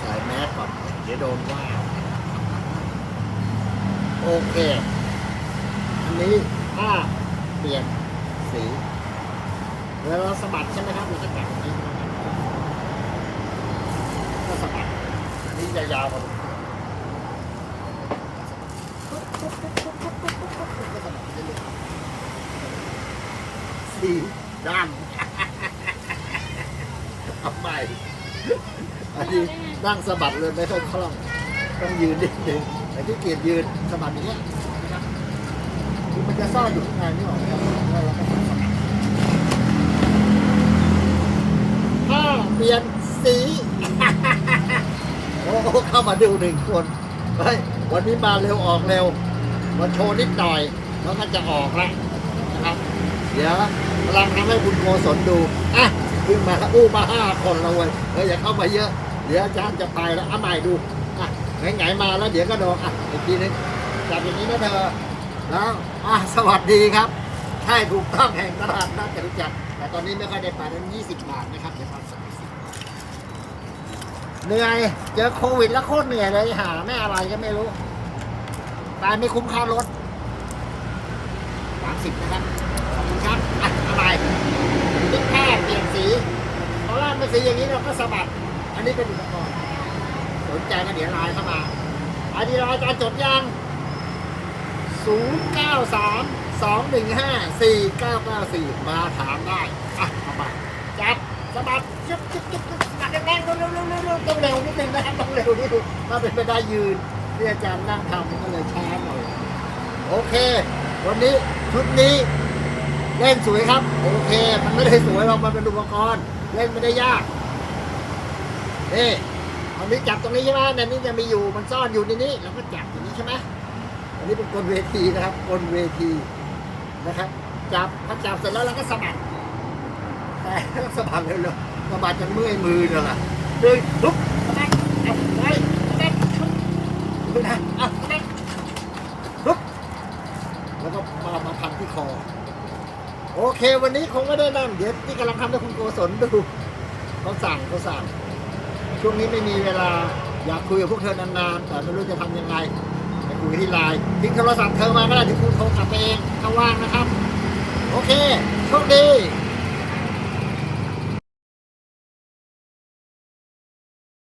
สายแมสก่อนเดี๋ยวโดนว่าโอเค อันนี้ถ้าเปลี่ยนสีแล้วเราสะบัดใช่ไหมครับเราจะแกะนี้ก็สะบัดอันนี้ยาวกว่าสีดำทำไม อันนี้นั่งสะบัดเลยไม่ค่อยคล่อง ต้องยืนนิดนึงแต่ที่เกียจยืนสะบัดอย่างเงี้ยคือมันจะซ่อนอยู่ข้างในนี่หรอกครับแล้วเราก็ถ้าเปลี่ยนสีโอ้เข้ามาดูหนึ่งคนเฮ้ยวันนี้มาเร็วออกเร็วมาโชว์นิดหน่อยแล้วมันจะออกแล้วนะครับ เดี๋ยวกำลังทำให้คุณโกศลดูอะขึ้นมาอู้มาห้าคนแล้วเว้ยเฮ้ยอย่าเข้ามาเยอะ เดี๋ยวอาจารย์จะไปแล้วเอาใหม่ดูอะไหนๆมาแล้วเดี๋ยวก็โดนอะอีกทีนึงจับอย่างนี้นะเธอแล้วอะสวัสดีครับใช่ถูกต้องแห่งตลาดนัดจตุจักรแต่ตอนนี้ไม่ค่อยได้ไปนั้น20 บาทนะครับเดี๋ยวพันสามสิบเหนื่อยเจอโควิดแล้วโคตรเหนื่อยเลยหาไม่อะไรก็ไม่รู้ตายไม่คุ้มค่ารถสามสิบนะครับขอบคุณครับอะอะไรติ๊กแค่เปลี่ยนสีเพราะว่ามันสีอย่างนี้เราก็สะบัด อันนี้เป็นอุปกรณ์สนใจก็เดี๋ยวไลน์เข้ามาอันนี้เราอาจารย์จดยัง 0 9 3 2 1 5 4 9 9 4 มาถามได้ อะเข้ามาจับสะบัดจุ๊บจุ๊บจุ๊บจุ๊บอัดแรงๆเร็วๆเร็วๆเร็วต้องเร็วนิดนึงนะครับต้องเร็วนิดนึงถ้าเป็นไปได้ยืนที่อาจารย์นั่งทำก็เลยช้าหน่อย โอเค วันนี้ชุดนี้เล่นสวยครับ โอเค มันไม่ได้สวยหรอกมันเป็นอุปกรณ์ เล่นไม่ได้ยาก นี่อันนี้จับตรงนี้ใช่ไหมในนี้จะมีอยู่มันซ่อนอยู่ในนี้เราก็จับอย่างนี้ใช่ไหมอันนี้เป็นกลเวทีนะครับกลเวทีนะครับ จับพอจับเสร็จแล้วเราก็สะบัดแต่ต้งสะบัดเร็วๆสะบัดจนเมื่อยมือเนี่ยแหละดึงลุกสะบัดเอาไว้สะบัดดูนะเอาสะบัดลุกแล้วก็มามาพันที่คอโอเค วันนี้คงไม่ได้นั่นเดี๋ยวที่กำลังทำให้คุณโกศลดูเขาสั่งเขาสั่ง ช่วงนี้ไม่มีเวลาอยากคุยกับพวกเธอนานๆแต่ไม่รู้จะทำยังไงไปคุยที่ไลน์ทิ้งโทรศัพท์เธอมาก็ได้ที่คุณโทรกลับไปเองถ้าว่างนะครับ โอเคโชคดี